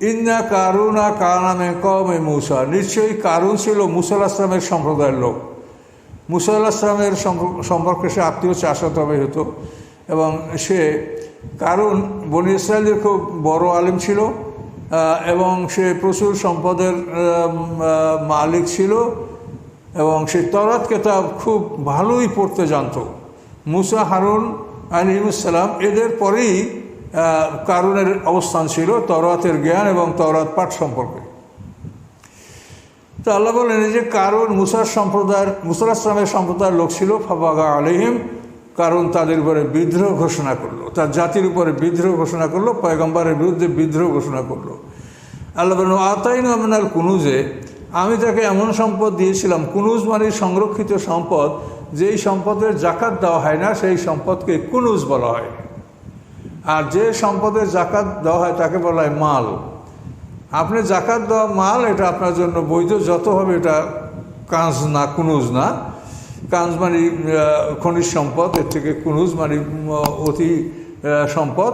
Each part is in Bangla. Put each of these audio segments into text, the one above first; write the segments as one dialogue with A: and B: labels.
A: ইন্না কারুনা কানামে কমে মুসা। নিশ্চয়ই কারুন ছিল মুসাল আসলামের সম্প্রদায়ের লোক। মুসা আসলামের সম্পর্কে সে আত্মীয় চাষাতবে হতো এবং সে কারণ বনি ইসরায়েলের খুব বড় আলিম ছিল এবং সে প্রচুর সম্পদের মালিক ছিল এবং সে তরাত কেতাব খুব ভালোই পড়তে জানত। মুসা, হারুন আলিমুসাল্লাম এদের পরেই কারুনের অবস্থান ছিল তরাতের জ্ঞান এবং তরাত পাঠ সম্পর্কে। তো আল্লাহ বলেন যে কারণ মুসার সম্প্রদায়ের, মুসার আসলামের সম্প্রদায়ের লোক ছিল, ফাবাগা আলিহিম কারণ তাদের উপরে বিদ্রোহ ঘোষণা করল, তার জাতির উপরে বিদ্রোহ ঘোষণা করল, পয়গম্বরের বিরুদ্ধে বিদ্রোহ ঘোষণা করল। আল্লাহ বলেন আতাইন আমিনাল কুনুজে, আমি তাকে এমন সম্পদ দিয়েছিলাম, কুনুজ মানে সংরক্ষিত সম্পদ, যেই সম্পদের জাকাত দেওয়া হয় না, সেই সম্পদকে কুনুজ বলা হয়। আর যে সম্পদের জাকাত দেওয়া হয় তাকে বলা হয় মাল। আপনি জাকাত দেওয়া মাল, এটা আপনার জন্য বৈধ, যত হবে এটা কাঁচ না, কুনুজ না। কাঁচ মানে খনিজ সম্পদ, এর থেকে কুনুজ মানে অতি সম্পদ।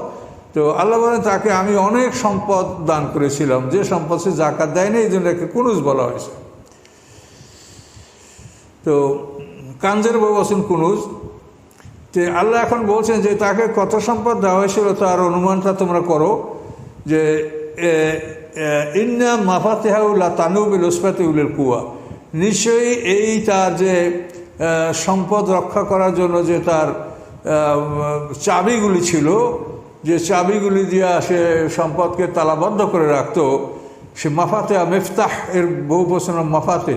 A: তো আল্লাহ বলেন, তাকে আমি অনেক সম্পদ দান করেছিলাম। যে সম্পদ সে জাকাত দেয়নি, এই জন্য একে কুনুজ বলা হয়েছে। তো কাঞ্জের বসেন কুনুজ। যে আল্লাহ এখন বলছেন যে তাকে কত সম্পদ দেওয়া হয়েছিল তার অনুমানটা তোমরা করো, যে ইন্না মাফাতেহাউল্লা তানুবিল ওসফাতে উলের কুয়া নিশ্চয়ই এই তার যে সম্পদ রক্ষা করার জন্য যে তার চাবিগুলি ছিল, যে চাবিগুলি দিয়া সে সম্পদকে তালাবদ্ধ করে রাখত, সে মাফাতে মেফতাহ এর বহু বছর মাফাতে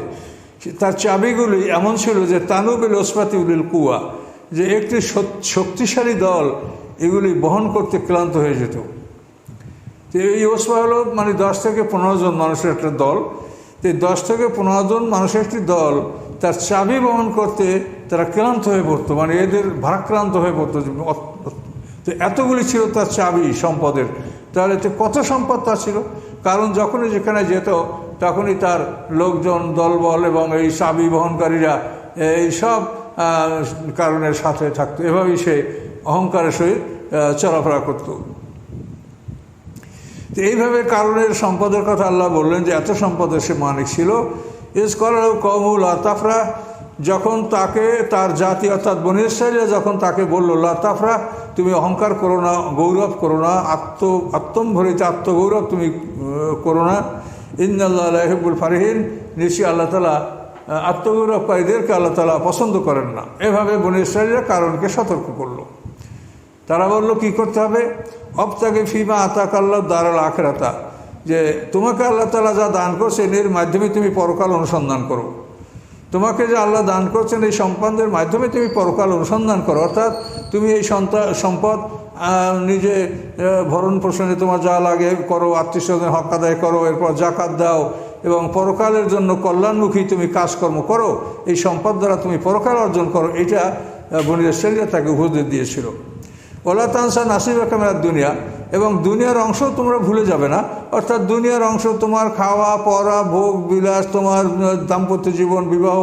A: তার চাবিগুলি এমন ছিল যে তানুবিল ওসফাতে উলিল কুয়া যে একটি শক্তিশালী দল এগুলি বহন করতে ক্লান্ত হয়ে যেত। তো এই ওসফা হলো মানে দশ থেকে পনেরো জন মানুষের একটা দল। তো দশ থেকে পনেরো জন মানুষের একটি দল, তার চাবি বহন করতে তারা ক্লান্ত হয়ে পড়তো মানে এদের ভারাক্রান্ত হয়ে পড়তো তো এতগুলি ছিল তার চাবি সম্পদের। তাহলে তো কত সম্পদ তার ছিল? কারণ যখনই যেখানে যেত, তখনই তার লোকজন, দলবল এবং এই চাবি বহনকারীরা, এই সব কারণের সাথে থাকতো। এভাবেই সে অহংকারের সহিত চলাফেরা করতো। তো এইভাবে কারণের সম্পদের কথা আল্লাহ বললেন যে, এত সম্পদের সে মানিক ছিল। ইস করার কমুল আতাফরা যখন তাকে তার জাতি অর্থাৎ বনিসাইরা যখন তাকে বলল লাতাফরা তুমি অহংকার করো না, গৌরব করো না, আত্ম, আত্মম্ভরিত আত্মগৌরব তুমি করো না ইন্দাল্লাহ হেবুল ফারিহীন নিশ্চয়ই আল্লাহ তালা আত্মগৌরবকারীদেরকে আল্লাহ তালা পছন্দ করেন না। এভাবে বনিসাইরা কারণকে সতর্ক করল। তারা বলল, কি করতে হবে? অবতাকে ফিমা আতাক আল্লাহ দারাল আখেরাতা। যে, তোমাকে আল্লাহ তালা যা দান করছেন, এর মাধ্যমে তুমি পরকাল অনুসন্ধান করো। তোমাকে যে আল্লাহ দান করছেন, এই সম্পদের মাধ্যমে তুমি পরকাল অনুসন্ধান করো। অর্থাৎ তুমি এই সম্পদ নিজে ভরণ পোষণে তোমার যা লাগে করো আত্মীয় স্বজন হক আদায় করো, এরপর জাকাত দাও এবং পরকালের জন্য কল্যাণমুখী তুমি কাজকর্ম করো, এই সম্পদ দ্বারা তুমি পরকাল অর্জন করো, এটা বনির সেলিয়া তাকে উপদেশ দিয়েছিল। ওলা তানসা নাসিবা ক্যামেরার দুনিয়া, এবং দুনিয়ার অংশ তোমরা ভুলে যাবে না, অর্থাৎ দুনিয়ার অংশ তোমার খাওয়া, পড়া, ভোগ, বিলাস, তোমার দাম্পত্য জীবন, বিবাহ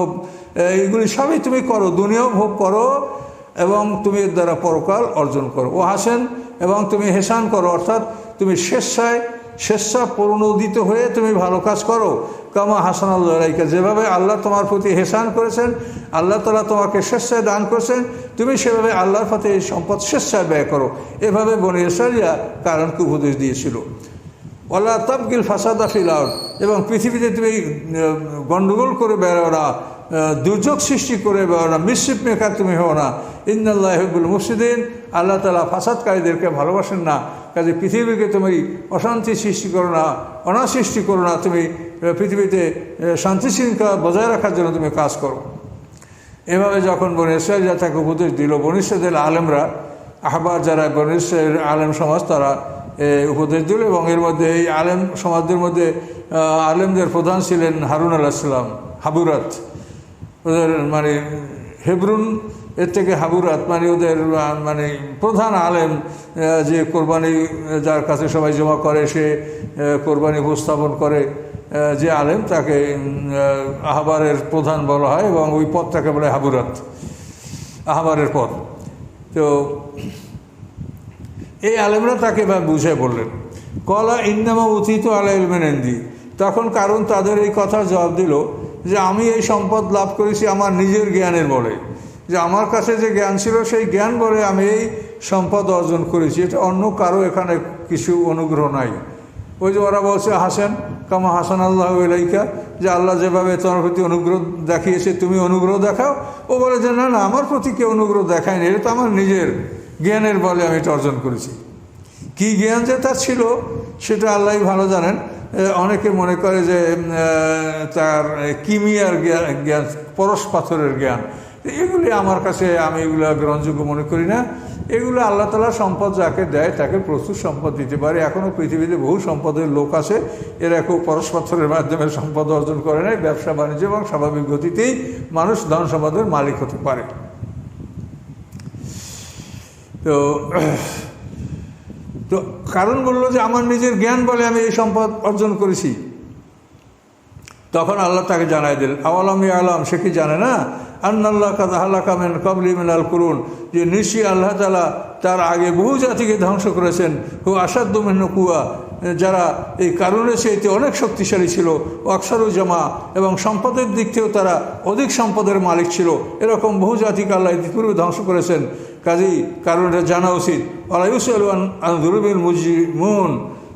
A: এইগুলি সবই তুমি করো, দুনিয়াও ভোগ করো, এবং তুমি এর দ্বারা পরকাল অর্জন করো। ও হাসেন, এবং তুমি হেসান করো, অর্থাৎ তুমি স্বেচ্ছায় স্বেচ্ছা পূর্ণোদিত হয়ে তুমি ভালো কাজ করো। কামা হাসান আল্লাহকে যেভাবে আল্লাহ তোমার প্রতি হেসান করেছেন, আল্লাহ তালা তোমাকে স্বেচ্ছায় দান করেছেন, তুমি সেভাবে আল্লাহর প্রতি এই সম্পদ স্বেচ্ছায় ব্যয় করো। এভাবে বনে এসারিয়া কারণকে উপদেশ দিয়েছিল। আল্লাহ তাবগিল ফাসাদা ফিল আউট এবং পৃথিবীতে তুমি গণ্ডগোল করে বেরো না দুর্যোগ সৃষ্টি করে বেরো না মিশ্রিপ মেকার তুমি হও না। ইন্দাল্লাহ হেবুল মুসিদিন আল্লাহ তালা ফাসাদকারীদেরকে ভালোবাসেন না। কাজে পৃথিবীকে তুমি অশান্তি সৃষ্টি করো না অনাসৃষ্টি করো না, তুমি পৃথিবীতে শান্তি শৃঙ্খলা বজায় রাখার জন্য তুমি কাজ করো। এভাবে যখন বনিশ্বাইরা তাকে উপদেশ দিল বনিশ্বাদের আলেমরা আহবার যারা বনিশ্বের আলেম সমাজ, তারা উপদেশ দিল এবং এর মধ্যে এই আলেম সমাজদের মধ্যে আলেমদের প্রধান ছিলেন হারুন আলাহিসাম হাবুরাত। ওদের মানে হেবরুন এর থেকে হাবুরাত মানে ওদের মানে প্রধান আলেম যে কোরবানি যার কাছে সবাই জমা করে, সে কোরবানি উপস্থাপন করে যে আলেম, তাকে আহবারের প্রধান বলা হয় এবং ওই পদটাকে বলে হাবুরাত, আহবারের পথ তো এই আলেমরা তাকে বুঝে বললেন, কলা ইন্নামা উথিত আলাইল মেনেন্দি তখন কারণ তাদের এই কথা জবাব দিল যে, আমি এই সম্পদ লাভ করেছি আমার নিজের জ্ঞানের বলে। যে আমার কাছে যে জ্ঞান ছিল, সেই জ্ঞান বলে আমি এই সম্পদ অর্জন করেছি। এটা অন্য কারও এখানে কিছু অনুগ্রহ নাই। ওই যে ওরা বলছে, হাসেন, কামা হাসান আল্লাহ এলাইকা যে আল্লাহ যেভাবে তোমার প্রতি অনুগ্রহ দেখিয়েছে, তুমি অনুগ্রহ দেখাও। ও বলে যে, না না, আমার প্রতি কেউ অনুগ্রহ দেখায়নি এটা তো আমার নিজের জ্ঞানের বলে আমি এটা অর্জন করেছি। কি জ্ঞান যে তার ছিল, সেটা আল্লাহ ভালো জানেন। অনেকে মনে করে যে তার কিমিয়ার জ্ঞান, পরশ পাথরের জ্ঞান। এগুলি আমার কাছে আমি এগুলো গ্রহণযোগ্য মনে করি না। এগুলো আল্লাহ তালা সম্পদ যাকে দেয় তাকে প্রচুর সম্পদ দিতে পারে। এখনও পৃথিবীতে বহু সম্পদের লোক আছে। এরা কেউ পরশ পাথরের মাধ্যমে সম্পদ অর্জন করে নেয়। ব্যবসা বাণিজ্য এবং স্বাভাবিক গতিতেই মানুষ ধন সম্পদের মালিক হতে পারে। তো তো কারণ বলল যে আমার নিজের জ্ঞান বলে আমি এই সম্পদ অর্জন করেছি। তখন আল্লাহ তাকে জানাই দিলেন, আওয়ালাম আলম সে কি জানে না আন্নাল্লাহ কাদাহাল্লা কামেন কবলি মিনাল করুন। যে নিশ্চয়ই আল্লাহ তালা তার আগে বহু জাতিকে ধ্বংস করেছেন। হু আসাদ্দ মেহন কুয়া যারা এই কারণে সেইতে অনেক শক্তিশালী ছিল। অক্সরু জামা। এবং সম্পদের দিক থেকেও তারা অধিক সম্পদের মালিক ছিল। এরকম বহু জাতিকে আল্লাহ ইতিপূর্বে ধ্বংস করেছেন। কাজেই কারণটা জানা উচিত। আলাইসুল মুন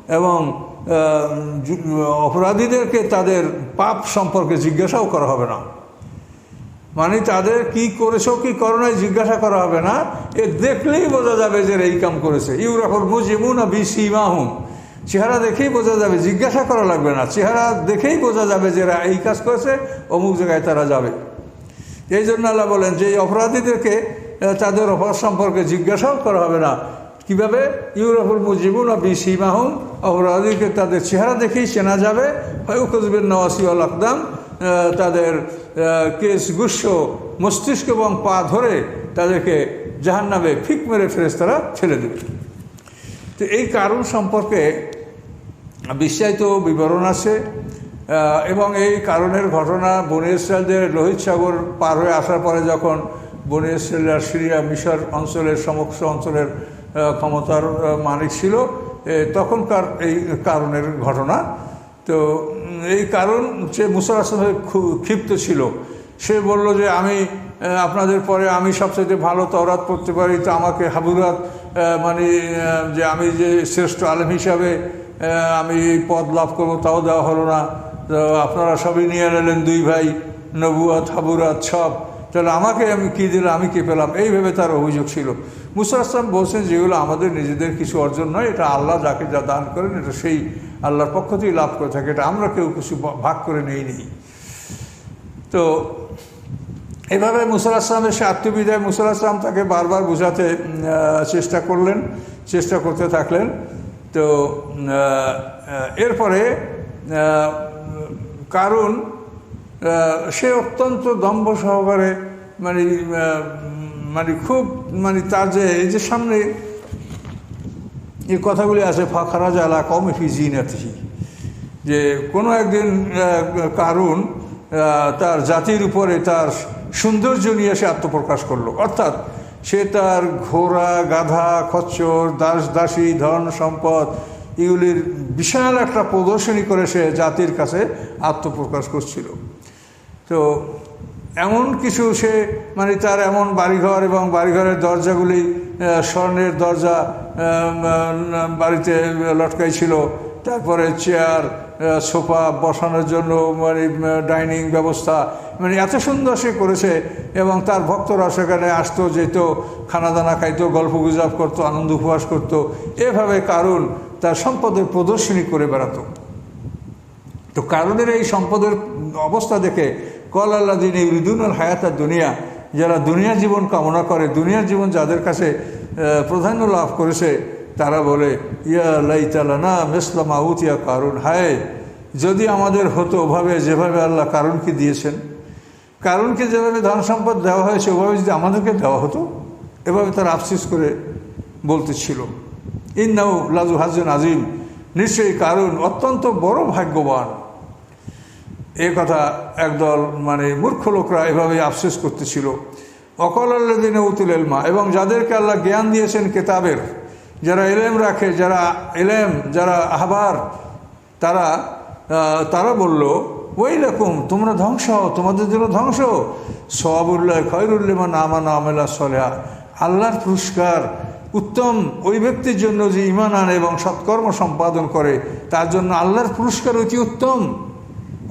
A: এবং অপরাধীদেরকে তাদের পাপ সম্পর্কে জিজ্ঞাসাও করা হবে না। মানে তাদের কি করেছ, কি করো নাই জিজ্ঞাসা করা হবে না, এ দেখলেই বোঝা যাবে যে এই কাম করেছে। ইউরাফর না বি সীমাহুম চেহারা দেখেই বোঝা যাবে, জিজ্ঞাসা করা লাগবে না। চেহারা দেখেই বোঝা যাবে যে এই কাজ করেছে, অমুক জায়গায় তারা যাবে। এই জন্য আল্লাহ বলেন যে অপরাধীদেরকে তাদের অপরাধ সম্পর্কে জিজ্ঞাসাও করা হবে না। কীভাবে? ইউরোপুর মুজিবুন বি সীমাহুম অপরাধীকে তাদের চেহারা দেখেই চেনা যাবে। হয় উকজবিন নওয়াসি আল আকদাম তাদের কেস গুস্ব মস্তিষ্ক এবং পা ধরে তাদেরকে জাহান নামে ফিক মেরে ফেরেস্তারা ছেড়ে দেবে তো এই কারণ সম্পর্কে বিশ্বায়িত বিবরণ আছে এবং এই কারণের ঘটনা বনি ইসরায়েলদের লোহিত সাগর পার হয়ে আসার পরে যখন বনি ইসরায়েলরা সিরিয়া মিশর অঞ্চলের সমস্ত অঞ্চলের ক্ষমতার মালিক ছিল তখনকার এই কারণের ঘটনা। তো এই কারণ সে মুসার আসলে ক্ষিপ্ত ছিল। সে বলল যে, আমি আপনাদের পরে আমি সবচেয়ে ভালো তরাত পড়তে পারি। তো আমাকে হাবুরাত মানে যে আমি যে শ্রেষ্ঠ আলেম হিসাবে আমি পদ লাভ করব, তাও দেওয়া হলো না। তো আপনারা সবই নিয়ে নিলেন দুই ভাই, নবুয়াত, হাবুরাত সব। তাহলে আমাকে আমি কী দিলাম, আমি কে পেলাম? এইভাবে তার অভিযোগ ছিল। মুসার আসলাম বলছেন যেগুলো আমাদের নিজেদের কিছু অর্জন নয়। এটা আল্লাহ যাকে যা দান করেন, এটা সেই আল্লাহর পক্ষ থেকেই লাভ করে থাকে, এটা আমরা কেউ কিছু ভাগ করে নেই নি। তো এভাবে মুসার আসলামের সে আত্মবিদায় মুসার আসলাম তাকে বারবার বোঝাতে চেষ্টা করলেন, চেষ্টা করতে থাকলেন। তো এরপরে কারণ সে অত্যন্ত দম্ভ সহকারে মানে মানে খুব মানে তার যে, এই যে সামনে এই কথাগুলি আছে, ফাখারা জালা কমফি জিনাতি যে কোনো একদিন কারণ তার জাতির উপরে তার সৌন্দর্য নিয়ে সে আত্মপ্রকাশ করল। অর্থাৎ সে তার ঘোড়া, গাধা, খচ্চর, দাস, দাসী, ধন, সম্পদ, এগুলির বিশাল একটা প্রদর্শনী করে সে জাতির কাছে আত্মপ্রকাশ করছিল। তো এমন কিছু সে মানে তার এমন বাড়িঘর এবং বাড়িঘরের দরজাগুলি স্বর্ণের দরজা বাড়িতে লটকাই ছিল তারপরে চেয়ার সোফা বসানোর জন্য মানে ডাইনিং ব্যবস্থা মানে এত সুন্দর সে করেছে। এবং তার ভক্তরা সেখানে আসতো, যেত খানা দানা খাইতো, গল্প গুজব করতো, আনন্দ উপবাস করতো। এভাবে কারণ তার সম্পদের প্রদর্শনী করে বেড়াতো। তো কারণের এই সম্পদের অবস্থা দেখে কল আল্লাহ দিন এই রিদুনুল হায়াতার দুনিয়া যারা দুনিয়া জীবন কামনা করে দুনিয়ার জীবন যাদের কাছে প্রাধান্য লাভ করেছে, তারা বলে, ইয়া লাইতালা না মেসলাম আউতিয়া কারণ হায়, যদি আমাদের হতো ওভাবে, যেভাবে আল্লাহ কারণকে দিয়েছেন কারণকে যেভাবে ধন সম্পদ দেওয়া হয়েছে, ওভাবে যদি আমাদেরকে দেওয়া হতো, এভাবে তারা আফসিস করে বলতেছিল। ইন্নাউ লাজু হাজুন আজিম নিশ্চয়ই কারণ অত্যন্ত বড় ভাগ্যবান। এ কথা একদল মানে মূর্খ লোকরা এভাবে আফসোস করতেছিল। অকল আল্লাদিনে উতুল এলমা এবং যাদেরকে আল্লাহ জ্ঞান দিয়েছেন কেতাবের, যারা এলেম রাখে, যারা এলেম যারা আহবার, তারা তারা বলল ওই রকম তোমরা ধ্বংস, তোমাদের জন্য ধ্বংস। সবাবুল্লাহ খয়রুল্লিমা নামা নামেলা সলেহা। আল্লাহর পুরস্কার, উত্তম ওই ব্যক্তির জন্য যে ইমান আনে এবং সৎকর্ম সম্পাদন করে, তার জন্য আল্লাহর পুরস্কার অতি উত্তম।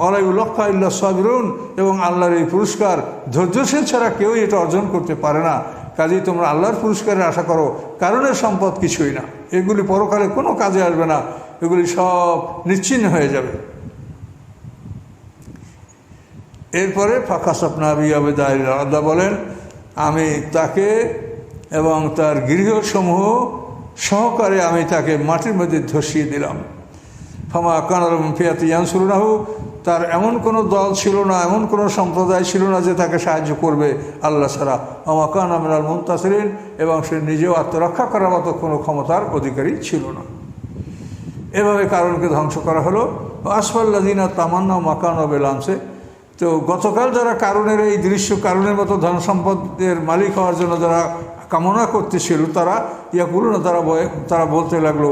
A: অলাইউল্লাহ ইল্লা সাবিরুন এবং আল্লাহর এই পুরস্কার ধৈর্যশীল ছাড়া কেউই এটা অর্জন করতে পারে না। কাজেই তোমরা আল্লাহর পুরস্কারের আশা করো, কারণের সম্পদ কিছুই না। এগুলি পরকালে কোনো কাজে আসবে না, এগুলি সব নিশ্চিন্ন হয়ে যাবে। এরপরে ফাঁকা স্বপ্না বিয়াবেদ আল্লাহ বলেন, আমি তাকে এবং তার গৃহসমূহ সহকারে আমি তাকে মাটির মধ্যে ধসিয়ে দিলাম। ফামা কানারম ফিয়াতি ইয়ানসুরুনাহু তার এমন কোনো দল ছিল না, এমন কোনো সম্প্রদায় ছিল না যে তাকে সাহায্য করবে আল্লাহ ছাড়া। আমা কান আমরাল মুন্তাসরিন এবং সে নিজেও আত্মরক্ষা করার মতো কোনো ক্ষমতার অধিকারী ছিল না। এভাবে কারণকে ধ্বংস করা হলো। আসফাল্লাদিনা তামান্না মাকান বেলামসে তো গতকাল যারা কারণের এই দৃশ্য, কারণের মতো ধন সম্পদের মালিক হওয়ার জন্য যারা কামনা করতেছিল, তারা ইয়া করুন তারা তারা বলতে লাগল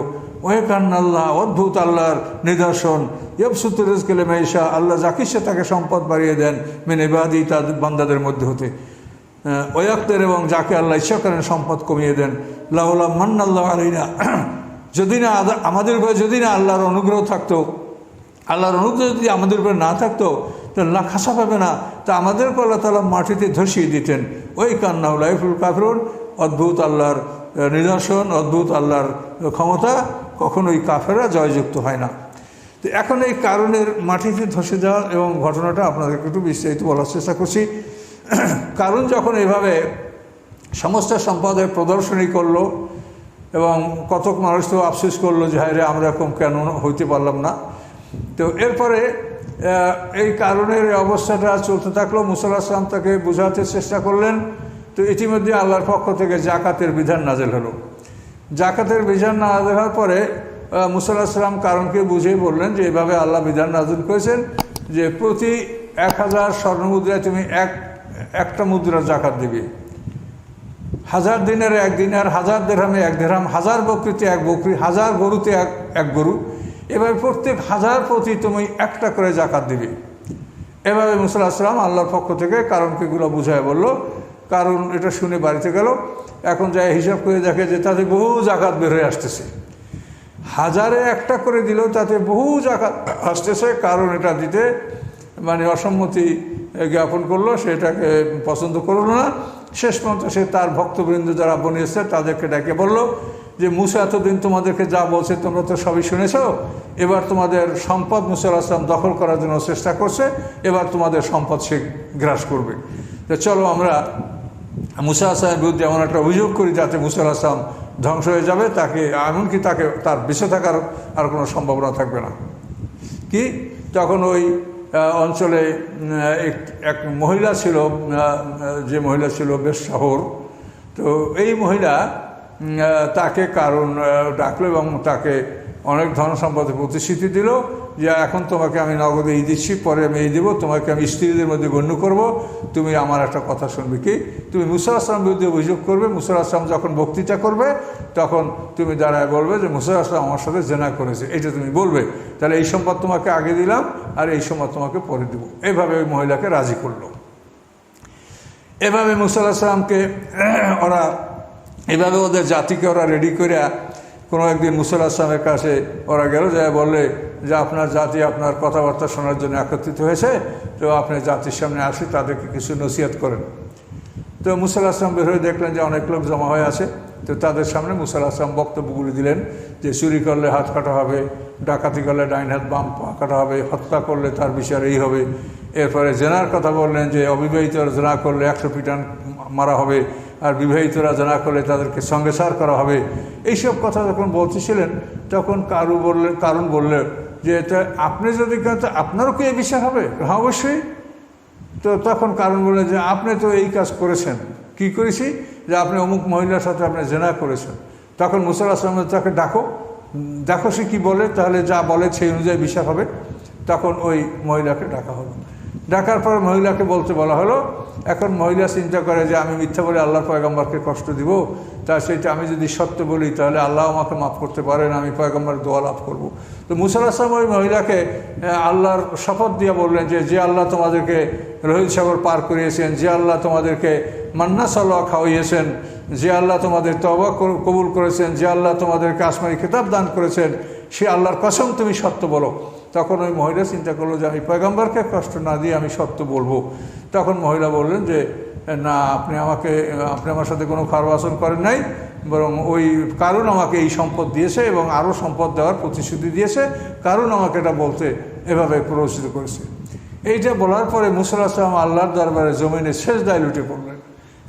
A: ওহে কান্নাল্লাহ অদ্ভুত আল্লাহর নিদর্শন। ইয়বসুত রেজকেলে মেয়েশা আল্লাহ যাকে সে তাকে সম্পদ বাড়িয়ে দেন, মেনে বাদি তাদের বান্দাদের মধ্যে হতে। ওয়াক্তের এবং যাকে আল্লাহ ইচ্ছা করেন সম্পদ কমিয়ে দেন। লাউলা মান্নাল্লাহ আলীনা যদি না আমাদের উপরে যদি না আল্লাহর অনুগ্রহ থাকতো, আল্লাহর অনুগ্রহ যদি আমাদের উপরে না থাকতো তাহলে না খাসা পাবে না। তা আমাদেরকে আল্লাহ তালা মাটিতে ধসিয়ে দিতেন। ওই কান্না লাইফুল কাফরুন, অদ্ভুত আল্লাহর নিদর্শন, অদ্ভুত আল্লাহর ক্ষমতা কখনোই কাফেরা জয়যুক্ত হয় না। তো এখন এই কারণের মাটিতে ধসে যাওয়া এবং ঘটনাটা আপনাদেরকে একটু বিস্তারিত বলার চেষ্টা করছি। কারণ যখন এভাবে সমস্ত সম্পদের প্রদর্শনী করল এবং কতক মানুষ তো আফসোস করল যে, হায় আমরা এরকম কেন হইতে পারলাম না? তো এরপরে এই কারণের অবস্থাটা চলতে থাকল। মুসাল্লাহ তাকে বোঝাতে চেষ্টা করলেন। তো ইতিমধ্যে আল্লাহর পক্ষ থেকে জাকাতের বিধান নাজেল হলো। জাকাতের বিধান নাজেল হওয়ার পরে আহ, মুসাল্লাহ সাল্লাম কারণকে বুঝিয়ে বললেন যে এভাবে আল্লাহ বিধান নাজেল করেছেন যে প্রতি এক হাজার স্বর্ণ মুদ্রায় তুমি এক একটা মুদ্রার জাকাত দিবে। হাজার দিনের এক দিনের হাজার দেড়হামে এক দেড়হাম হাজার বকরিতে এক বকরি হাজার গরুতে এক এক গরু। এভাবে প্রত্যেক হাজার প্রতি তুমি একটা করে জাকাত দিবে। এভাবে মুসাল্লাহ আসলাম আল্লাহর পক্ষ থেকে কারণকে এগুলো বুঝায় বলল কারণ এটা শুনে বাড়িতে গেল। এখন যাই হিসাব করে দেখে যে তাতে বহু জাকাত বের হয়ে আসতেছে। হাজারে একটা করে দিলেও তাতে বহু জাকাত আসতেছে, কারণ এটা দিতে মানে অসম্মতি জ্ঞাপন করল সেটাকে পছন্দ করল না। শেষ পর্যন্ত সে তার ভক্তবৃন্দ যারা বনিয়েছে তাদেরকে ডেকে বলল যে, মুসা, এতদিন তোমাদেরকে যা বলছে তোমরা তো সবই শুনেছ। এবার তোমাদের সম্পদ মুসা আসলাম দখল করার জন্য চেষ্টা করছে। এবার তোমাদের সম্পদ সে গ্রাস করবে। তো চলো আমরা মুসা আসলামের বিরুদ্ধে এমন একটা অভিযোগ করি যাতে মুসা আসলাম ধ্বংস হয়ে যাবে, তাকে এমনকি তাকে তার বেঁচে থাকার আর কোনো সম্ভাবনা থাকবে না। কি? তখন ওই অঞ্চলে এক মহিলা ছিল যে মহিলা ছিল বেশ শহর। তো এই মহিলা তাকে কারণ ডাকলো এবং তাকে অনেক ধন সম্পদের প্রতিশ্রুতি দিল। যে এখন তোমাকে আমি নগদে এই দিচ্ছি, পরে আমি এই দেবো, তোমাকে আমি স্ত্রীদের মধ্যে গণ্য করব, তুমি আমার একটা কথা শুনবে কি? তুমি মুসা আসলাম বিরুদ্ধে অভিযোগ করবে মুসা আসলাম যখন বক্তৃতা করবে, তখন তুমি দাঁড়ায় বলবে যে মুসা আসলাম আমার সাথে জেনা করেছে, এটা তুমি বলবে। তাহলে এই সম্পদ তোমাকে আগে দিলাম, আর এই সম্পদ তোমাকে পরে দেবো। এইভাবে ওই মহিলাকে রাজি করল। এভাবে মুসাল্লাহ সাল্লামকে, ওরা, এভাবে ওদের জাতিকে ওরা রেডি করে কোনো একদিন মুসাল্লাহ আসলামের কাছে ওরা গেল, যায় বললে যে আপনার জাতি আপনার কথাবার্তা শোনার জন্য একত্রিত হয়েছে, তো আপনি জাতির সামনে আসি তাদেরকে কিছু নসিহত করেন। তো মুসাল্লাহ আসলাম বের হয়ে দেখলেন যে অনেক লোক জমা হয়ে আছে, তো তাদের সামনে মুসাল্লাহ আসলাম বক্তব্যগুলি দিলেন যে চুরি করলে হাত কাটা হবে, ডাকাতি করলে ডাইন হাত, বাম কাটা হবে, হত্যা করলে তার বিচার এই হবে। এরপরে জেনার কথা বললেন যে অবিবাহিতরা জেনা করলে একশো পিটান মারা হবে, আর বিবাহিতরা জেনা করলে তাদেরকে সঙ্গে সার করা হবে। এইসব কথা যখন বলতেছিলেন, তখন কারু বললেন কারণ বললেন যে এটা আপনি যদি কেন তো আপনারও কি এই বিচার হবে? হ্যাঁ অবশ্যই। তো তখন কারণ বলে যে আপনি তো এই কাজ করেছেন। কি করেছি? যে আপনি অমুক মহিলার সাথে আপনি জেনা করেছেন। তখন মুসাল আসলাম তাকে ডাকো। দেখো সে কী বলে, তাহলে যা বলে সেই অনুযায়ী বিচার হবে। তখন ওই মহিলাকে ডাকা হলো। ডাকার পর মহিলাকে বলতে বলা হলো, এখন মহিলা চিন্তা করে যে আমি মিথ্যা বলে আল্লাহর পয়গম্বরকে কষ্ট দিব, তা সেটা আমি যদি সত্য বলি, তাহলে আল্লাহ আমাকে মাফ করতে পারেন, আমি পয়গম্বর দোয়া লাভ করব। তো মুসাল আসলাম ওই মহিলাকে আল্লাহর শপথ দিয়ে বললেন যে যে আল্লাহ তোমাদেরকে রোহিত সাগর পার করিয়েছেন, যে আল্লাহ তোমাদেরকে মান্না সাল্লাহ খাওয়াইয়েছেন যে আল্লাহ তোমাদের তবা কবুল করেছেন, যে আল্লাহ তোমাদেরকে আসমানি খেতাব দান করেছেন, সে আল্লাহর কসম তুমি সত্য বলো। তখন ওই মহিলা চিন্তা করল যে, আমি পয়গম্বরকে কষ্ট না দিয়ে আমি সত্য বলব। তখন মহিলা বললেন যে, না, আপনি আমাকে, আপনি আমার সাথে কোনো খারাপ করেন নাই। বরং ওই কারণ আমাকে এই সম্পদ দিয়েছে এবং আরও সম্পদ দেওয়ার প্রতিশ্রুতি দিয়েছে কারণ আমাকে এটা বলতে এভাবে প্ররোচিত করেছে। এইটা বলার পরে মুসল আল্লাহর দরবারে জমিনে শেষ দায় লুটে পড়লেন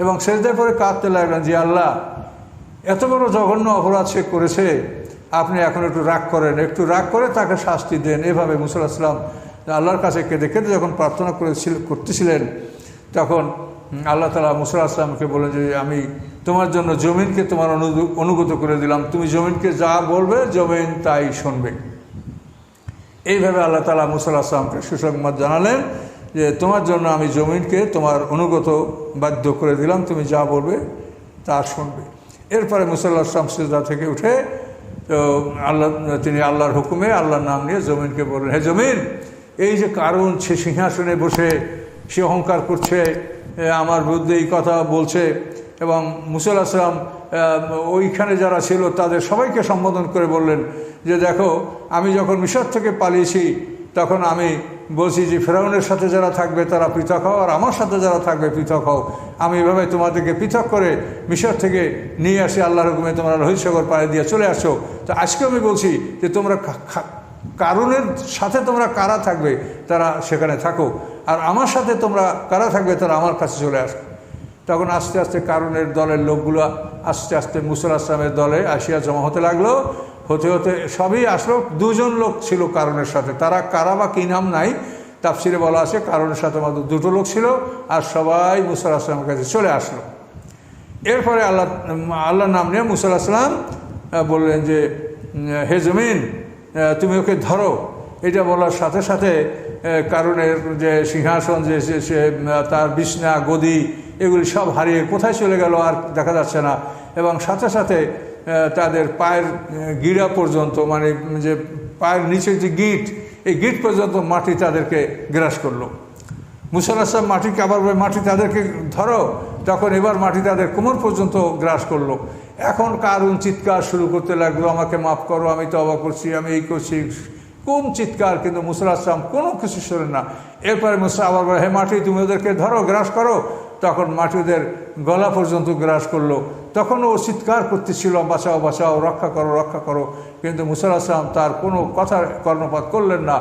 A: এবং শেষ দায় পরে কাঁদতে লাগলেন যে, আল্লাহ, এত বড় জঘন্য অপরাধ সে করেছে, আপনি এখন একটু রাগ করেন, একটু রাগ করে তাকে শাস্তি দেন। এভাবে মুসল আসলাম আল্লাহর কাছে কেঁদে কেঁদে যখন প্রার্থনা করেছিল, করতেছিলেন, তখন আল্লাহ তালা মুসল আসলামকে বলেন যে, আমি তোমার জন্য জমিনকে তোমার অনু- অনুগত করে দিলাম। তুমি জমিনকে যা বলবে, জমিন তাই শুনবে। এইভাবে আল্লাহ তালা মুসাল আসলামকে সুসংবাদ জানালেন যে, তোমার জন্য আমি জমিনকে তোমার অনুগত বাধ্য করে দিলাম। তুমি যা বলবে, তা শুনবে। এরপরে মুসাল্লাহ আসলাম সিজদা থেকে উঠে, তো আল্লাহ, তিনি আল্লাহর হুকুমে আল্লাহর নাম নিয়ে জমিনকে বললেন, হে জমিন, এই যে কারণ সে সিংহাসনে বসে, সে অহংকার করছে আমার বিরুদ্ধে এই কথা বলছে এবং মুসাল আসলাম ওইখানে যারা ছিল তাদের সবাইকে সম্বোধন করে বললেন যে দেখো, আমি যখন মিশর থেকে পালিয়েছি, তখন আমি বলছি যে ফেরাউনের সাথে যারা থাকবে তারা পৃথক হও আর আমার সাথে যারা থাকবে পৃথক হও। আমি এভাবে তোমাদেরকে পৃথক করে মিশর থেকে নিয়ে আসি, আল্লাহর হুকুমে তোমরা রোহিত সাগর পাড়ে দিয়ে চলে আসো। তো আজকে আমি বলছি যে তোমরা কারণের সাথে তোমরা কারা থাকবে, তারা সেখানে থাকো। আর আমার সাথে তোমরা কারা থাকবে তারা আমার কাছে চলে আসো তখন আস্তে আস্তে কারণের দলের লোকগুলো আস্তে আস্তে মুসল আসলামের দলে আসিয়া জমা হতে লাগল। হতে হতে সবই আসলো। দুজন লোক ছিল কারণের সাথে। তারা কারা বা কী নাম নাই, তাফসিরে বলা আছে কারণের সাথে মাত্র দুটো লোক ছিল আর সবাই মুসল আসলামের কাছে চলে আসলো। এরপরে আল্লাহ, আল্লাহর নাম নিয়ে মুসল আসলাম বললেন যে হে জমিন তুমি ওকে ধরো। এটা বলার সাথে সাথে কারণের যে সিংহাসন, যে সে- তার বিছনা, গদি, এগুলি সব হারিয়ে কোথায় চলে গেল আর দেখা যাচ্ছে না। এবং সাথে সাথে তাদের পায়ের গিরা পর্যন্ত মানে যে পায়ের নিচে যে গিট, এই গিট পর্যন্ত মাটি তাদেরকে গ্রাস করল। মুসাল আসলাম মাটিকে আবার মাটি তাদেরকে ধরো। তখন এবার মাটি তাদের কোমর পর্যন্ত গ্রাস করল। এখন কারুন চিৎকার শুরু করতে লাগল, আমাকে মাফ করো, আমি তো অবাক করছি, আমি এই করছি। কোন চিৎকার, কিন্তু আসলাম কোনো কিছু শোনেন না। এরপরে মুসা আবার বলে, হে মাটি, তুমি ওদেরকে ধরো, গ্রাস করো। তখন মাটি ওদের গলা পর্যন্ত গ্রাস করল। তখন ও চিৎকার করতেছিল, বাঁচাও বাঁচাও, রক্ষা করো রক্ষা করো। কিন্তু আসলাম তার কোনো কথার কর্ণপাত করলেন না।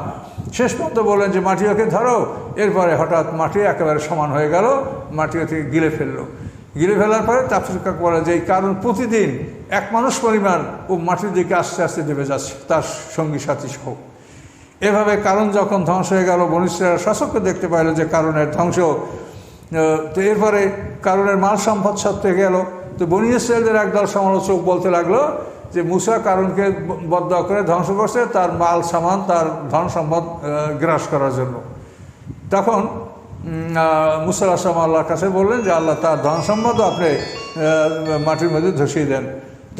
A: শেষ পর্যন্ত বললেন যে মাটি ওকে ধরো। এরপরে হঠাৎ মাটি একেবারে সমান হয়ে গেল মাটি ওকে গিলে ফেলল। গিলে ফেলার পরে তাফসির কাকু বলে যে, এই কারণ প্রতিদিন এক মানুষ পরিমাণ ও মাটির দিকে আস্তে আস্তে দেবে যাচ্ছে, তার সঙ্গী সাথী সহ। এভাবে কারণ যখন ধ্বংস হয়ে গেল বনিষ্ঠরা শাসককে দেখতে পাইল যে কারণের ধ্বংস। তো এরপরে কারণের মাল সম্পদ সত্ত্বে গেল। তো বনি একদল সমালোচক বলতে লাগল যে মুসা কারণকে বদ্ধ করে ধ্বংস করছে, তার মাল সামান, তার ধন সম্পদ গ্রাস করার জন্য। তখন মুসাল আসলাম আল্লাহর কাছে বললেন যে আল্লাহ তার ধন সম্পদ আপনি মাটির মধ্যে ধসিয়ে দেন।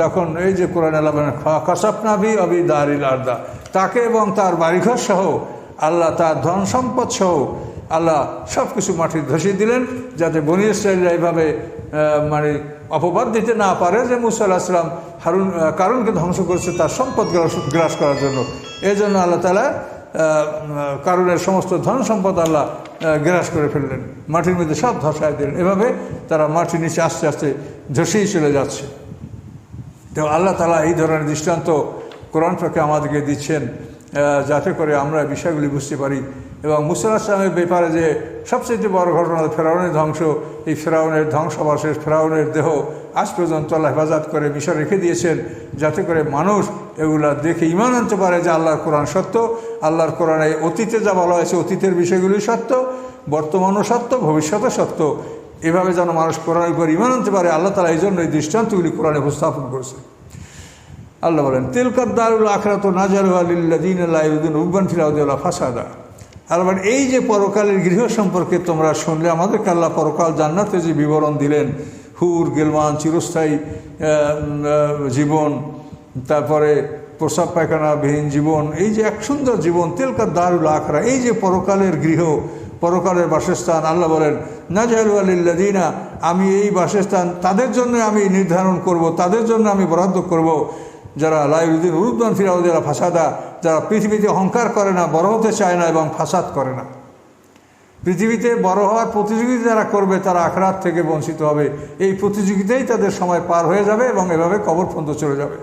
A: তখন এই যে কোরআন আল্লাহ কসাপনাবি অবি দারিল আর্দা। তাকে এবং তার বাড়িঘর সহ আল্লাহ তার ধন সম্পদ সহ আল্লাহ সব কিছু মাটি ধসিয়ে দিলেন যাতে বনি ইসরায়েলরা এইভাবে মানে অপবাদ দিতে না পারে যে মুসা আল্লাহ আসলাম হারুন কারণকে ধ্বংস করেছে, তার সম্পদ গ্রাস গ্রাস করার জন্য। এই জন্য আল্লাহ তালা কারণের সমস্ত ধন সম্পদ আল্লাহ গ্রাস করে ফেললেন। মাটির মধ্যে সব ধসায় দিলেন। এভাবে তারা মাটির নিচে আস্তে আস্তে ধসেই চলে যাচ্ছে। তো আল্লাহ তালা এই ধরনের দৃষ্টান্ত কোরআন পাকে আমাদেরকে দিচ্ছেন যাতে করে আমরা বিষয়গুলি বুঝতে পারি। এবং মুসা আসলামের ব্যাপারে যে সবচেয়ে বড় ঘটনা ফেরাউনের ধ্বংস। এই ফেরাউনের ধ্বংসবাসের ফেরাউনের দেহ আজ পর্যন্ত আল্লাহ হেফাজত করে মিশর রেখে দিয়েছেন, যাতে করে মানুষ এগুলা দেখে ইমান আনতে পারে যে আল্লাহর কোরআন সত্য। আল্লাহর কোরআনে অতীতে যা বলা হয়েছে অতীতের বিষয়গুলি সত্য, বর্তমানও সত্য ভবিষ্যতে সত্য। এভাবে যেন মানুষ কোরআনের উপর ইমান আনতে পারে, আল্লাহ তালা এই জন্য এই দৃষ্টান্তগুলি কোরআনে উপস্থাপন করেছে আল্লাহ বলেন তেলকার দারুল আখরাত নাজার আলিল্লাদিন আল্লাহ উব্বান ফিরাউদ্দৌল্লাহ ফাসাদা। আর আবার এই যে পরকালের গৃহ সম্পর্কে তোমরা শুনলে, আমাদেরকে আল্লাহ পরকাল জান্নাতে যে বিবরণ দিলেন, হুর গেলমান চিরস্থায়ী জীবন, তারপরে প্রসাব পায়খানাবিহীন জীবন, এই যে এক সুন্দর জীবন তেলকার দারুল আখরা এই যে পরকালের গৃহ, পরকালের বাসস্থান, আল্লাহ বলেন নাজালু আলিল্লাদিনা আমি এই বাসস্থান তাদের জন্য আমি নির্ধারণ করব, তাদের জন্য আমি বরাদ্দ করব। যারা লাইউদ্দিন উরুদ্দান যারা ফাসাদা, যারা পৃথিবীতে অহংকার করে না, বড় হতে চায় না এবং ফাসাদ করে না। পৃথিবীতে বড় হওয়ার প্রতিযোগিতা যারা করবে, তারা আখরাত থেকে বঞ্চিত হবে। এই প্রতিযোগিতাই তাদের সময় পার হয়ে যাবে এবং এভাবে কবর পর্যন্ত চলে যাবে।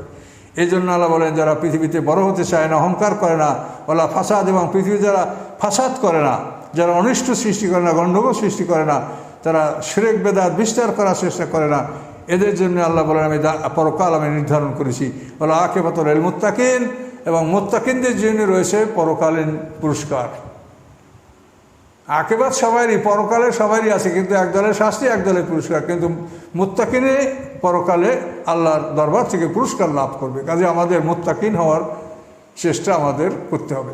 A: এই জন্য আল্লাহ বলেন, যারা পৃথিবীতে বড় হতে চায় না, অহংকার করে না, ওলা ফাসাদ এবং পৃথিবী যারা ফাসাদ করে না, যারা অনিষ্ট সৃষ্টি করে না, গণ্ডগোল সৃষ্টি করে না, তারা সেরেক বেদাত বিস্তার করার চেষ্টা করে না এদের জন্য আল্লাহ বলেন, আমি পরকাল আমি নির্ধারণ করেছি। ওলা আকে পাতর এল মোত্তাকিন এবং মোত্তাকিনদের জন্য রয়েছে পরকালীন পুরস্কার। আকেবাদ সবারই পরকালে সবারই আছে, কিন্তু এক দলের শাস্তি, এক দলের পুরস্কার। কিন্তু মুত্তাকিনে পরকালে আল্লাহর দরবার থেকে পুরস্কার লাভ করবে। কাজে আমাদের মুত্তাকিন হওয়ার চেষ্টা আমাদের করতে হবে।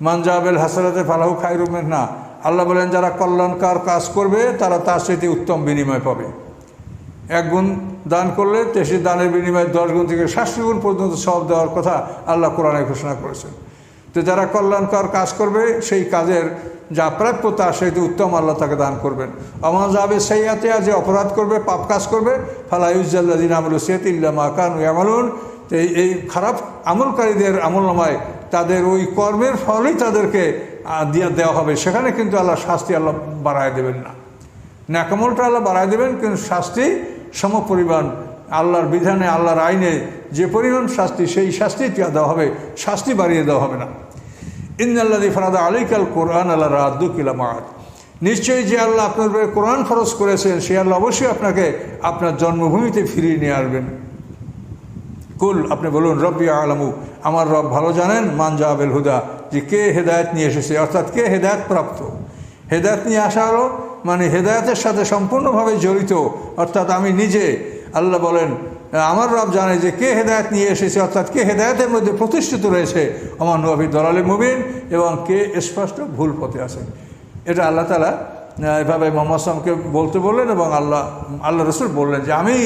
A: মানজাবেল হাসারাতে ফালাহু খাইরুমের না। আল্লাহ বলেন, যারা কল্যাণকার কাজ করবে, তারা তার সাথে উত্তম বিনিময় পাবে। এক গুণ দান করলে তেসি দানের বিনিময়ে দশ গুণ থেকে ষাটটি গুণ পর্যন্ত সব দেওয়ার কথা আল্লাহ কোরআনে ঘোষণা করেছেন। তো যারা কল্যাণকর কাজ করবে, সেই কাজের যা প্রাপ্য তা সেটি উত্তম আল্লাহ তাকে দান করবেন। আমার যাবে সেই হাতে যে অপরাধ করবে, পাপ কাজ করবে ফালাইউজ্জাল্লাদিন আমল সিয়াত ইল্লাম আকান আমলুন তো এই খারাপ আমলকারীদের আমল নামায় তাদের ওই কর্মের ফলেই তাদেরকে দিয়ে, দেওয়া হবে। সেখানে কিন্তু আল্লাহ শাস্তি আল্লাহ বাড়ায় দেবেন না। ন্যাকামলটা আল্লাহ বাড়ায় দেবেন, কিন্তু শাস্তি সমপরিমাণ আল্লাহর বিধানে, আল্লাহর আইনে যে পরিমাণ শাস্তি, সেই শাস্তি দেওয়া হবে, শাস্তি বাড়িয়ে দেওয়া হবে না। ইন্দাল্লাদি ফরাদা আলিকাল কোরআন আল্লাহ রাদ্দু কিলামাত নিশ্চয়ই যে আল্লাহ আপনার উপরে কোরআন ফরজ করেছেন, সে আল্লাহ অবশ্যই আপনাকে আপনার জন্মভূমিতে ফিরিয়ে নিয়ে আসবেন। কুল, আপনি বলুন, রব্বি আলামু, আমার রব ভালো জানেন? মান জাহাবেল হুদা, যে কে হেদায়ত নিয়ে এসেছে? অর্থাৎ কে হেদায়ত প্রাপ্ত? হেদায়ত নিয়ে আসা হলো মানে হেদায়তের সাথে সম্পূর্ণভাবে জড়িত। অর্থাৎ আমি নিজে, আল্লাহ বলেন, আমার রব জানে যে কে হেদায়ত নিয়ে এসেছে, অর্থাৎ কে হেদায়তের মধ্যে প্রতিষ্ঠিত রয়েছে। আমার নবী দলালে মুবিন এবং কে স্পষ্ট ভুল পথে আছে। এটা আল্লাহ তালা এভাবে মোহাম্মদ সালামকে বলতে বললেন এবং আল্লাহ আল্লাহ রসুল বললেন যে, আমি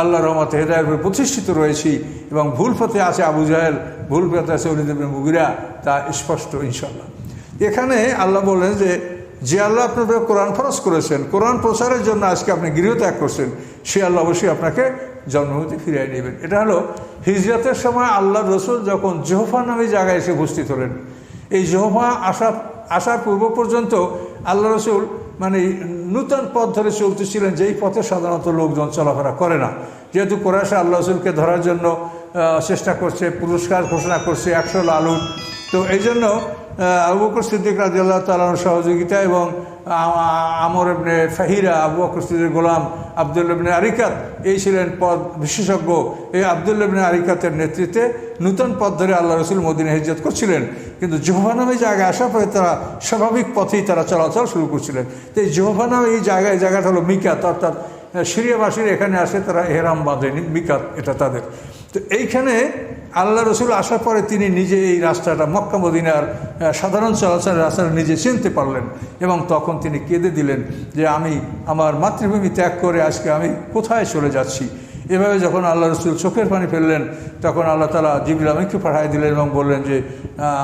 A: আল্লাহ রহমত হেদায়ের উপরে প্রতিষ্ঠিত রয়েছি এবং ভুল পথে আছে আবু জাহেল, ভুল পথে আছে অলিদেবেন মুগিরা। তা স্পষ্ট ইনশাল্লাহ এখানে আল্লাহ বললেন যে যে আল্লাহ আপনার উপরে কোরআন ফরজ করেছেন, কোরআন প্রচারের জন্য আজকে আপনি গৃহত্যাগ করছেন, সে আল্লাহ অবশ্যই আপনাকে জন্মভূমিতে ফিরিয়ে নেবেন। এটা হলো হিজরতের সময় আল্লাহ রসুল যখন জোহফা নামে জায়গায় এসে উপস্থিত হলেন। এই জোহফা আসা, আসার পূর্ব পর্যন্ত আল্লাহ রসুল মানে নূতন পথ ধরে চলতেছিলেন, যেই পথে সাধারণত লোকজন চলাফেরা করে না। যেহেতু কোরআশা আল্লাহ রসুলকে ধরার জন্য চেষ্টা করছে, পুরস্কার ঘোষণা করছে, একশো লালুন তো এই জন্য আবু বকর সিদ্দিক রাজি আল্লাহ তালার সহযোগিতা এবং আমর এমনি ফাহিরা, আবু বকর সিদ্দিক গোলাম আবদুল আরিকাত, এই ছিলেন পদ বিশেষজ্ঞ। এই আবদুল আরিকাতের নেতৃত্বে নূতন পথ ধরে আল্লাহ রসুল মদিনা হিজরত করছিলেন। কিন্তু জোহবা নামে জায়গায় আসার পরে তারা স্বাভাবিক পথেই তারা চলাচল শুরু করছিলেন। তো এই জোহবা নামে এই জায়গায়, জায়গাটা হলো মিকাত, অর্থাৎ সিরিয়াবাসীর এখানে আসে তারা এহরাম বাঁধেনি মিকাত এটা তাদের। তো এইখানে আল্লাহ রসুল আসার পরে তিনি নিজে এই রাস্তাটা মক্কা মদিনার সাধারণ চলাচলের রাস্তাটা নিজে চিনতে পারলেন এবং তখন তিনি কেঁদে দিলেন যে আমি আমার মাতৃভূমি ত্যাগ করে আজকে আমি কোথায় চলে যাচ্ছি। এভাবে যখন আল্লাহ রসুল চোখের পানি ফেললেন, তখন আল্লাহ তালা জিবুল আমিনকে পাঠিয়ে দিলেন এবং বললেন যে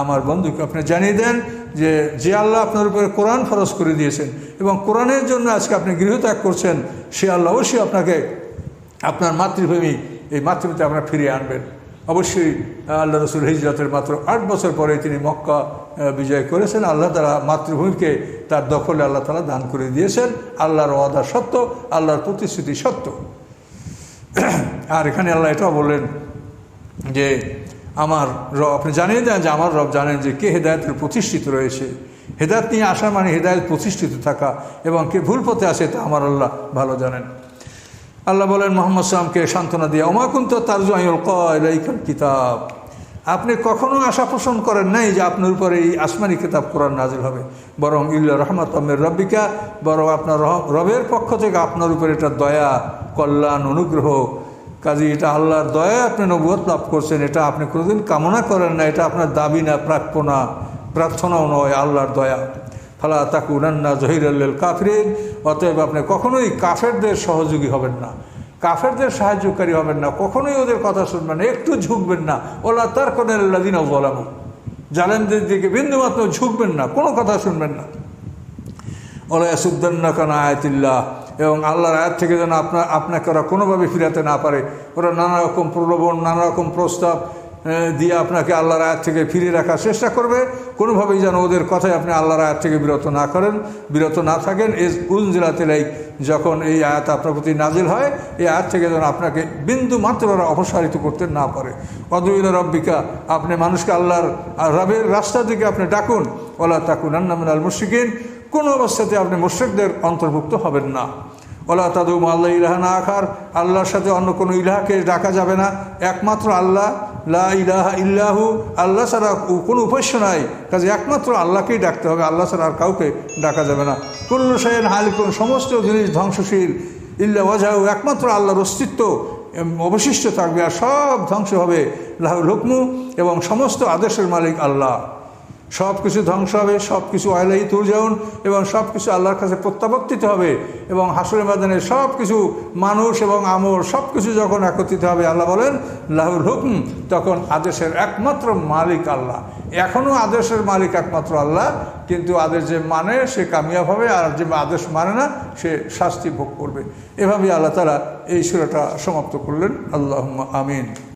A: আমার বন্ধুকে আপনি জানিয়ে দেন যে যে আল্লাহ আপনার উপরে কোরআন ফরজ করে দিয়েছেন এবং কোরআনের জন্য আজকে আপনি গৃহত্যাগ করছেন, সে আল্লাহ অবশ্যই আপনাকে আপনার মাতৃভূমি এই মাতৃভূমিতে আপনার ফিরিয়ে আনবেন। অবশ্যই আল্লাহ রসুল হিজরতের মাত্র আট বছর পরে তিনি মক্কা বিজয় করেছেন। আল্লাহ তালা মাতৃভূমিকে তার দখলে আল্লাহ তালা দান করে দিয়েছেন। আল্লাহর ওয়াদা সত্য, আল্লাহর প্রতিশ্রুতি সত্য। আর এখানে আল্লাহ এটাও বললেন যে, আমার রব, আপনি জানিয়ে দেন যে আমার রব জানেন যে কে হেদায়তের প্রতিষ্ঠিত রয়েছে। হেদায়ত নিয়ে আসা মানে হেদায়ত প্রতিষ্ঠিত থাকা এবং কে ভুল পথে আসে তা আমার আল্লাহ ভালো জানেন। আল্লাহ বলেন, মোহাম্মদ সালামকে সান্ত্বনা দিয়ে অমাকুন্ত তারজুল কয়লাইকাল কিতাব? আপনি কখনো আশা পোষণ করেন নাই যে আপনার উপরে এই আসমানি কিতাব কোরআন নাজিল হবে। বরং ইল্লা রহমত আমের রব্বিকা, বরং আপনার রবের পক্ষ থেকে আপনার উপরে এটা দয়া, কল্যাণ, অনুগ্রহ। কাজে এটা আল্লাহর দয়া আপনি নবুয়ত লাভ করছেন। এটা আপনি কোনোদিন কামনা করেন না, এটা আপনার দাবি না প্রাপ্য না প্রার্থনাও নয়, আল্লাহর দয়া। ফালা তাকু নান্না জহিরুল্ল কাফরিন। অতএব আপনি কখনোই কাফেরদের সহযোগী হবেন না। কাফেরদের সাহায্যকারী হবেন না। কখনোই ওদের কথা শুনবেন না। একটু ঝুঁকবেন না। ওলা তার কোনাল্লাদিন বলামু জালেমদের দিকে বিন্দুমাত্র ঝুঁকবেন না। কোনো কথা শুনবেন না। ওলা ইয়াসুদ্দান্না কানা আয়াতিল্লাহ। এবং আল্লাহর আয়াত থেকে যেন আপনার আপনাকে ওরা কোনোভাবে ফিরাতে না পারে। ওরা নানা রকম প্রলোভন, নানা রকম প্রস্তাব। দিয়ে আপনাকে আল্লাহর আয়াত থেকে ফিরিয়ে রাখার চেষ্টা করবে। কোনোভাবেই যেন ওদের কথায় আপনি আল্লাহর আয়াত থেকে বিরত না করেন, বিরত না থাকেন। এজ উনজিলাতিলাই যখন এই আয়াত আপনার প্রতি নাজিল হয়, এই আয়াত থেকে যেন আপনাকে বিন্দু মাত্র ওরা অপসারিত করতে না পারে। অদুইল রব্বিকা, আপনি মানুষকে আল্লাহর রবের রাস্তার দিকে আপনি ডাকুন। ওলা তাকুন আন্নামিনাল মুশিকিন কোনো অবস্থাতে আপনি মুশ্রিকদের অন্তর্ভুক্ত হবেন না। ওলা তাদুম আল্লাহ ইলাহানা আখার, আল্লাহর সাথে অন্য কোনো ইলাহাকে ডাকা যাবে না। একমাত্র আল্লাহ লা ইলাহা ইল্লাহু, আল্লাহ ছাড়া কোনো উপাস্য নাই। কাজে একমাত্র আল্লাহকেই ডাকতে হবে, আল্লাহ ছাড়া আর কাউকে ডাকা যাবে না। কুল্লু সাইন হালিকুন, সমস্ত জিনিস ধ্বংসশীল। ইল্লা ওয়াজাহু একমাত্র আল্লাহর অস্তিত্ব অবশিষ্ট থাকবে আর সব ধ্বংস হবে। লাহুল হুকমু এবং সমস্ত আদেশের মালিক আল্লাহ। সব কিছু ধ্বংস হবে সব কিছু অয়লাই তুরজাউন এবং সব কিছু আল্লাহর কাছে প্রত্যাবর্তিত হবে এবং হাসুরের মাদানে সব কিছু মানুষ এবং আমর সব কিছু যখন একত্রিত হবে, আল্লাহ বলেন, লাহুল হুকম, তখন আদেশের একমাত্র মালিক আল্লাহ। এখনও আদেশের মালিক একমাত্র আল্লাহ, কিন্তু আদেশ যে মানে সে কামিয়াব হবে আর যে আদেশ মানে না, সে শাস্তি ভোগ করবে। এভাবে আল্লাহ তারা এই সুরাটা সমাপ্ত করলেন। আল্লাহ আমিন।